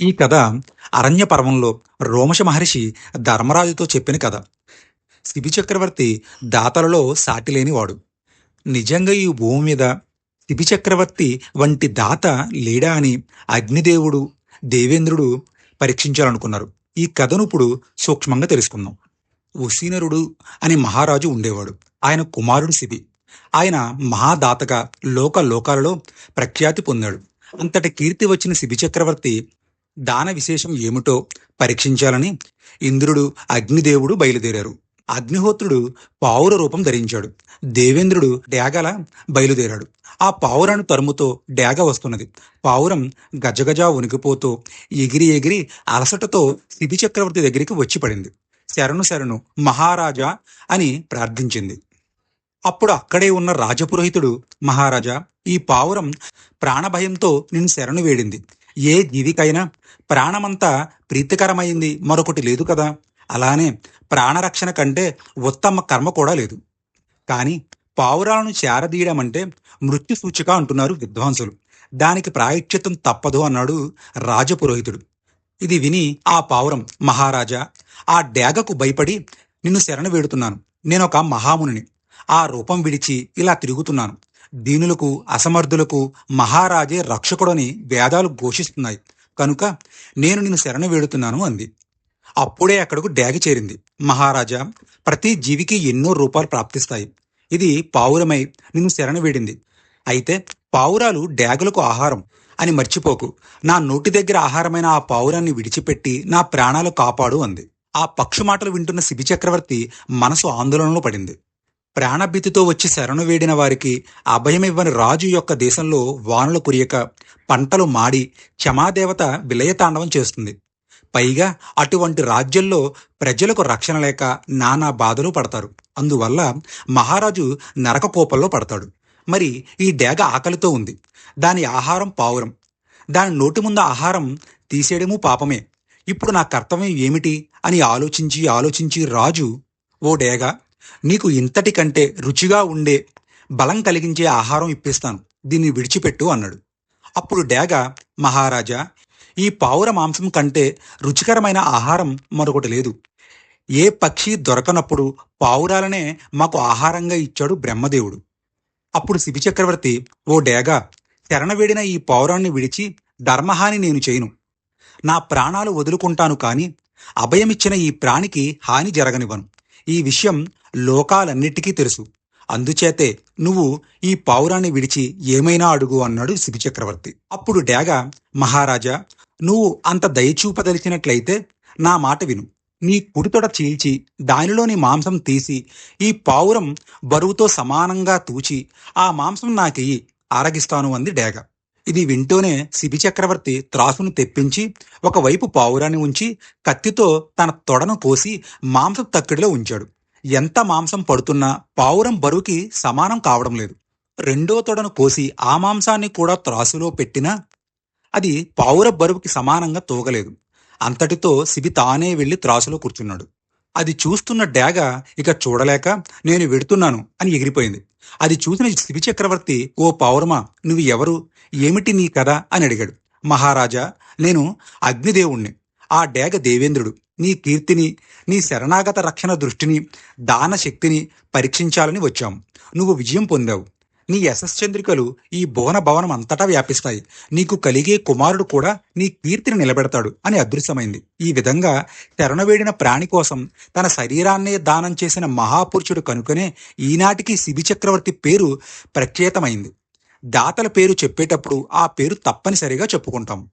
ఈ కథ అరణ్య పర్వంలో రోమశ మహర్షి ధర్మరాజుతో చెప్పిన కథ. శిబి చక్రవర్తి దాతలలో సాటిలేనివాడు నిజంగా ఈ భూమి మీద శిబి చక్రవర్తి వంటి దాత లేడా అని అగ్నిదేవుడు దేవేంద్రుడు పరీక్షించాలనుకున్నారు. ఈ కథను ఇప్పుడు సూక్ష్మంగా తెలుసుకుందాం. ఉసీనరుడు అనే మహారాజు ఉండేవాడు. ఆయన కుమారుడు శిబి. ఆయన మహాదాతగా లోక లోకాలలో ప్రఖ్యాతి పొందాడు. అంతటి కీర్తి వచ్చిన శిబి చక్రవర్తి దాన విశేషం ఏమిటో పరీక్షించాలని ఇంద్రుడు అగ్నిదేవుడు బయలుదేరారు. అగ్నిహోత్రుడు పావుర రూపం ధరించాడు. దేవేంద్రుడు డేగల బయలుదేరాడు. ఆ పావురాను తరుముతో డేగ వస్తున్నది. పావురం గజగజ ఉనికిపోతూ ఎగిరి ఎగిరి అలసటతో శిబి చక్రవర్తి దగ్గరికి వచ్చి పడింది. శరణు శరణు మహారాజా అని ప్రార్థించింది. అప్పుడు అక్కడే ఉన్న రాజపురోహితుడు మహారాజా ఈ పావురం ప్రాణభయంతో నిన్ను శరణు వేడింది. ఏ జీవికైనా ప్రాణమంతా ప్రీతికరమైంది మరొకటి లేదు కదా. అలానే ప్రాణరక్షణ కంటే ఉత్తమ కర్మ కూడా లేదు. కానీ పావురాలను చేరదీయడం అంటే మృత్యు సూచిక అంటున్నారు విద్వాంసులు. దానికి ప్రాయశ్చిత్తం తప్పదు అన్నాడు రాజపురోహితుడు. ఇది విని ఆ పావురం మహారాజా ఆ డేగకు భయపడి నిన్ను శరణ వేడుతున్నాను. నేనొక మహామునిని ఆ రూపం విడిచి ఇలా తిరుగుతున్నాను. దీనులకు అసమర్థులకు మహారాజే రక్షకుడని వేదాలు ఘోషిస్తున్నాయి. కనుక నేను నిన్ను శరణ వేడుతున్నాను అంది. అప్పుడే అక్కడకు డ్యాగి చేరింది. మహారాజా ప్రతి జీవికి ఎన్నో రూపాలు ప్రాప్తిస్తాయి. ఇది పావురమై నిన్ను శరణ వేడింది. అయితే పావురాలు డ్యాగులకు ఆహారం అని మర్చిపోకు. నా నోటి దగ్గర ఆహారమైన ఆ పావురాన్ని విడిచిపెట్టి నా ప్రాణాలు కాపాడు అంది. ఆ పక్షు మాటలు వింటున్న శిబి చక్రవర్తి మనసు ఆందోళనలో పడింది. ప్రాణభీతితో వచ్చి శరణు వేడిన వారికి అభయమివ్వని రాజు యొక్క దేశంలో వానలు కురియక పంటలు మాడి క్షమాదేవత విలయతాండవం చేస్తుంది. పైగా అటువంటి రాజ్యంలో ప్రజలకు రక్షణ లేక నానా బాధలు పడతారు. అందువల్ల మహారాజు నరక కోపంలో పడతాడు. మరి ఈ డేగ ఆకలితో ఉంది. దాని ఆహారం పావురం. దాని నోటి ముందు ఆహారం తీసేయడము పాపమే. ఇప్పుడు నా కర్తవ్యం ఏమిటి? అని ఆలోచించి ఆలోచించి రాజు ఓ డేగ నీకు ఇంతటి కంటే రుచిగా ఉండే బలం కలిగించే ఆహారం ఇప్పిస్తాను. దీన్ని విడిచిపెట్టు అన్నాడు. అప్పుడు డేగ మహారాజా ఈ పావుర మాంసం కంటే రుచికరమైన ఆహారం మరొకటి లేదు. ఏ పక్షి దొరకనప్పుడు పావురాలనే మాకు ఆహారంగా ఇచ్చాడు బ్రహ్మదేవుడు. అప్పుడు శిబి చక్రవర్తి ఓ డేగా శరణవేడిన ఈ పౌరాన్ని విడిచి ధర్మహాని నేను చేయను. నా ప్రాణాలు వదులుకుంటాను కాని అభయమిచ్చిన ఈ ప్రాణికి హాని జరగనివ్వను. ఈ విషయం లోకాలన్నిటికీ తెలుసు. అందుచేతే నువ్వు ఈ పావురాన్ని విడిచి ఏమైనా అడుగు అన్నాడు శిబిచక్రవర్తి అప్పుడు డేగ మహారాజా నువ్వు అంత దయచూపదలిచినట్లయితే నా మాట విను. నీ కుడితొడ చీల్చి దానిలోని మాంసం తీసి ఈ పావురం బరువుతో సమానంగా తూచి ఆ మాంసం నాకియ్యి ఆరగిస్తాను అంది డేగ ఇది వింటూనే శిబి చక్రవర్తి త్రాసును తెప్పించి ఒకవైపు పావురాన్ని ఉంచి కత్తితో తన తొడను కోసి మాంసం తక్కిడిలో ఉంచాడు. ఎంత మాంసం పడుతున్నా పావురం బరువుకి సమానం కావడం లేదు. రెండో తొడను కోసి ఆ మాంసాన్ని కూడా త్రాసులో పెట్టినా అది పావుర బరువుకి సమానంగా తూగలేదు. అంతటితో శిబి తానే వెళ్ళి త్రాసులో కూర్చున్నాడు. అది చూస్తున్న డాగ ఇక చూడలేక నేను వెడుతున్నాను అని ఎగిరిపోయింది. అది చూసిన శిబి చక్రవర్తి ఓ పౌరమా నువ్వు ఎవరు? ఏమిటి నీ కథ? అని అడిగాడు. మహారాజా నేను అగ్నిదేవుణ్ణి. ఆ డేగ దేవేంద్రుడు నీ కీర్తిని నీ శరణాగత రక్షణ దృష్టిని దాన శక్తిని పరీక్షించాలని వచ్చాం. నువ్వు విజయం పొందావు. నీ యశశ్చంద్రికలు ఈ భువన భవనం అంతటా వ్యాపిస్తాయి. నీకు కలిగే కుమారుడు కూడా నీ కీర్తిని నిలబెడతాడు అని అదృశ్యమైంది. ఈ విధంగా శరణవేడిన ప్రాణి కోసం తన శరీరాన్నే దానం చేసిన మహాపురుషుడు కనుకనే ఈనాటికి శిబి చక్రవర్తి పేరు ప్రఖ్యాతమైంది. దాతల పేరు చెప్పేటప్పుడు ఆ పేరు తప్పనిసరిగా చెప్పుకుంటాం.